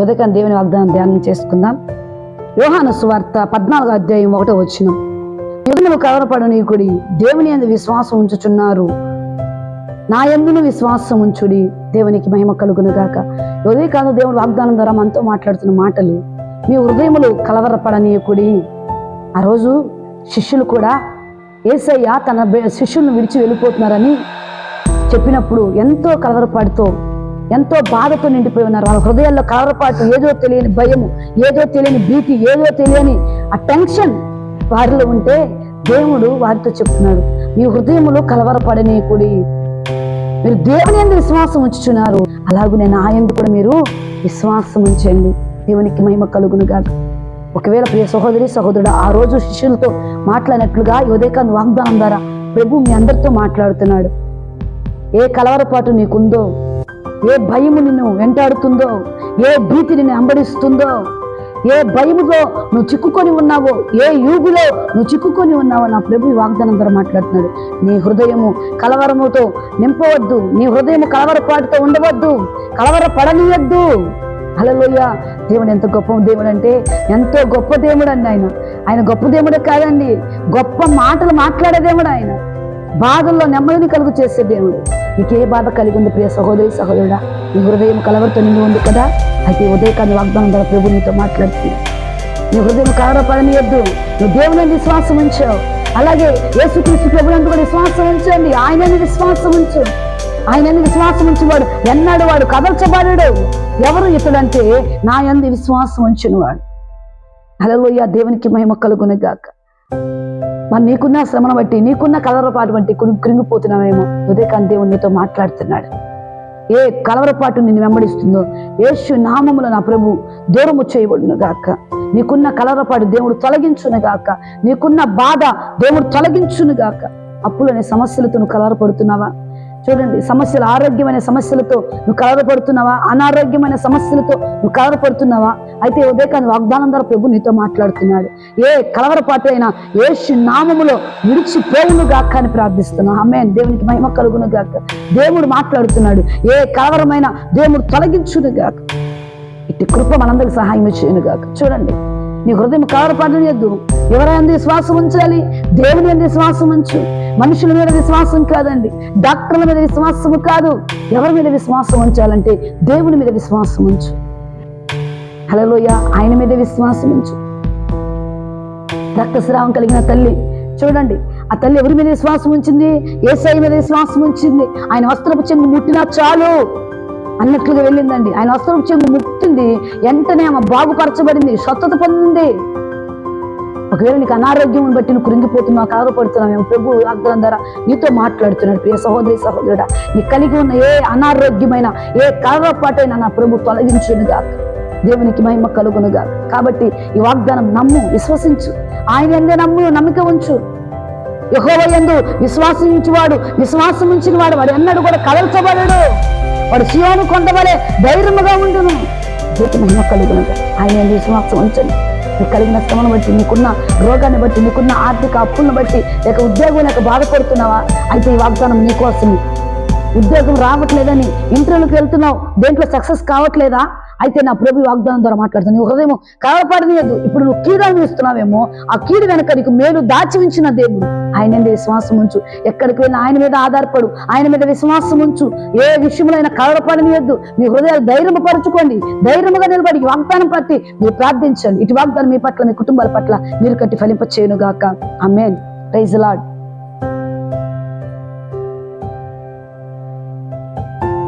ఉదయం దేవుని వాగ్దానం ధ్యానం చేసుకుందాం. యోహాను సువార్త పద్నాలుగు అధ్యాయం ఒకటో వచ్చిన యుగములు కవరపడనీకుడి దేవుని అందు విశ్వాసం ఉంచుచున్నారు. నా ఎందును విశ్వాసం ఉంచుడి దేవునికి మహిమ కలుగును గాక ఉదయకాలం దేవుడు వాగ్దానం ద్వారా మనతో మాట్లాడుతున్న మాటలు. మీ హృదయములు కలవరపడనీయకుడి ఆ రోజు శిష్యులు కూడా ఏసయ్య తన శిష్యులను విడిచి వెళ్ళిపోతున్నారని చెప్పినప్పుడు ఎంతో కలవరపడుతూ ఎంతో బాధతో నిండిపోయి ఉన్నారు. వాళ్ళ హృదయాల్లో కలవరపాటు ఏదో తెలియని భయము ఏదో తెలియని భీతి ఏదో తెలియని ఆ టెన్షన్ వారిలో ఉంటే దేవుడు వారితో చెప్తున్నాడు మీ హృదయములు కలవరపడనీయకుడి. మీరు దేవుని ఎందు విశ్వాసం ఉంచుచున్నారు. అలాగనే నా ఎందు కూడా మీరు విశ్వాసం ఉంచండి. దేవునికి మహిమ కలుగును గాక. ఒకవేళ ప్రియ సహోదరి సహోదరుడు ఆ రోజు శిష్యులతో మాట్లాడినట్లుగా ఈ వాగ్దానం ద్వారా ప్రభు మీ అందరితో మాట్లాడుతున్నాడు. ఏ కలవరపాటు నీకుందో ఏ భయము నిన్ను వెంటాడుతుందో ఏ భీతి నిన్ను అంబడిస్తుందో ఏ భయముతో నువ్వు చిక్కుకొని ఉన్నావో ఏ యూగులో నువ్వు చిక్కుకొని ఉన్నావో నా ప్రభు వాగ్దానం ద్వారా మాట్లాడుతున్నాడు. నీ హృదయము కలవరముతో నింపవద్దు. నీ హృదయము కలవరపాటుతో ఉండవద్దు. కలవర పడనీయద్దు అలలోయ దేవుడు ఎంత గొప్ప దేవుడు అంటే ఎంతో గొప్ప దేవుడు అండి ఆయన. ఆయన గొప్ప దేవుడే కాదండి. గొప్ప మాటలు మాట్లాడే దేవుడు ఆయన. బాధల్లో నెమ్మదిని కలుగు చేసే దేవుడు. నీకే బాధ కలిగి ఉంది ప్రియ సహోదరి సహోదరుడా. నీ హృదయం కలవరతో నిండి ఉంది కదా? అయితే ఉదయకాన్ని వాగ్దానం ద్వారా ప్రభు నీతో మాట్లాడుతుంది. నీ హృదయం కలవరపడనియద్దు నువ్వు దేవుని విశ్వాసం ఉంచావు. అలాగే యేసుక్రీస్తు ప్రభునందు కూడా విశ్వాసం ఉంచండి. ఆయన విశ్వాసం ఉంచు. ఆయన విశ్వాసం ఉంచేవాడు ఎన్నాడు వాడు? కదల్చబడడు. ఎవరు ఇతడంటే నా ఎందు విశ్వాసం ఉంచిన వాడు అలలోయ దేవునికి మహిమ కలుగును గాక మరి నీకున్న శ్రమను బట్టి నీకున్న కలవరపాటు బట్టి కృంగిపోతున్నామేమో కృంగిపోతున్నావేమో? ఉదయకాంత దేవుడు నీతో మాట్లాడుతున్నాడు. ఏ కలవరపాటు నిన్ను వెంబడిస్తుందో యేసు నామముల నా ప్రభు దూరము చేయబడును గాక. నీకున్న కలవరపాటు దేవుడు తొలగించును గాక. నీకున్న బాధ దేవుడు తొలగించును గాక. అప్పులనే సమస్యలతో నువ్వు కలవరపడుతున్నావా? చూడండి సమస్యలు ఆరోగ్యమైన సమస్యలతో నువ్వు కలరపడుతున్నావా అనారోగ్యమైన సమస్యలతో నువ్వు కలరపడుతున్నావా అయితే ఉదయకాని వాగ్దానం ద్వారా ప్రభు నీతో మాట్లాడుతున్నాడు. ఏ కలవరపాటైనా అయినా ఏ నామములో విడిచిపోవును గాక అని ప్రార్థిస్తున్నా. అమ్మే దేవునికి మహిమ కలుగును గాక. దేవుడు మాట్లాడుతున్నాడు. ఏ కలవరమైన దేవుడు తొలగించును గాక. ఇట్టి కృప మనందరికి సహాయం చేయను గాక. చూడండి నీ హృదయం కలవరపడలేదు ఎవరైనా విశ్వాసం ఉంచాలి? దేవుని మీద విశ్వాసం ఉంచు. మనుషుల మీద విశ్వాసం కాదండి. డాక్టర్ల మీద విశ్వాసము కాదు. ఎవరి మీద విశ్వాసం ఉంచాలంటే దేవుని మీద విశ్వాసం ఉంచు. హలోయ ఆయన మీద విశ్వాసం ఉంచు. రక్తస్రావం కలిగిన తల్లి. చూడండి. ఆ తల్లి ఎవరి మీద విశ్వాసం ఉంచింది? ఏసఐ మీద విశ్వాసం ఉంచింది. ఆయన వస్త్రపు చెంగు ముట్టినా చాలు అన్నట్లుగా వెళ్ళిందండి. ఆయన వస్త్రపు చెంగు ముట్టింది. వెంటనే ఆమె బాగుపరచబడింది. స్వచ్ఛత పొందింది. ఒకవేళ నీకు అనారోగ్యం బట్టి నువ్వు కృంగిపోతున్నావు కాగపడుతున్నావు ప్రభు వాగ్దానం ద్వారా నీతో మాట్లాడుతున్నాడు ప్రియ సహోదరి సహోదరుడా. నీ కలిగి ఉన్న ఏ అనారోగ్యమైన ఏ కలవపాటైనా నా ప్రభు తొలగించునుగా దేవునికి మహిమ కలుగునుగా కాబట్టి ఈ వాగ్దానం నమ్ము విశ్వసించు. ఆయన ఎందే నమ్ము నమ్మిక ఉంచు. యహోవ యందు విశ్వాసించువాడు విశ్వాసం ఉంచిన వాడు వాడు ఎన్నడూ కూడా కదల్చబడడు. వాడు శివను కొండవలే ధైర్యముగా ఉండును. దేవునికి మహిమ కలుగునుగా ఆయన యందు విశ్వాసం ఉంచండి. నీకు కలిగిన శ్రమను బట్టి నీకున్న రోగాన్ని బట్టి నీకున్న ఆర్థిక అప్పులను బట్టి లేక ఉద్యోగం లేక బాధపడుతున్నావా? అయితే ఈ వాగ్దానం నీకోసం ఉద్యోగం రావట్లేదని ఇంటర్వ్యూకి వెళ్తున్నావు. దేంట్లో సక్సెస్ కావట్లేదా? అయితే నా ప్రభు వాగ్దానం ద్వారా మాట్లాడుతాను నీ హృదయం కలవపడనీయదు ఇప్పుడు నువ్వు కీడు అనుభవిస్తున్నావేమో ఆ కీడు వెనక నీకు మేలు దాచి ఉంచిన దేవుడు. ఆయన మీద విశ్వాసం ఉంచు. ఎక్కడికి వెళ్ళిన ఆయన మీద ఆధారపడు. ఆయన మీద విశ్వాసం ఉంచు. ఏ విషయంలో కలవపడనీయద్దు మీ హృదయాలు ధైర్యం పరుచుకోండి ధైర్యముగా నిలబడి వాగ్దానం పట్టి మీరు ప్రార్థించండి. ఇటు వాగ్దానం మీ పట్ల మీ కుటుంబాల పట్ల మీరు కట్టి ఫలింప చేయను గాక మేన్ ప్రైజ్ లాడ్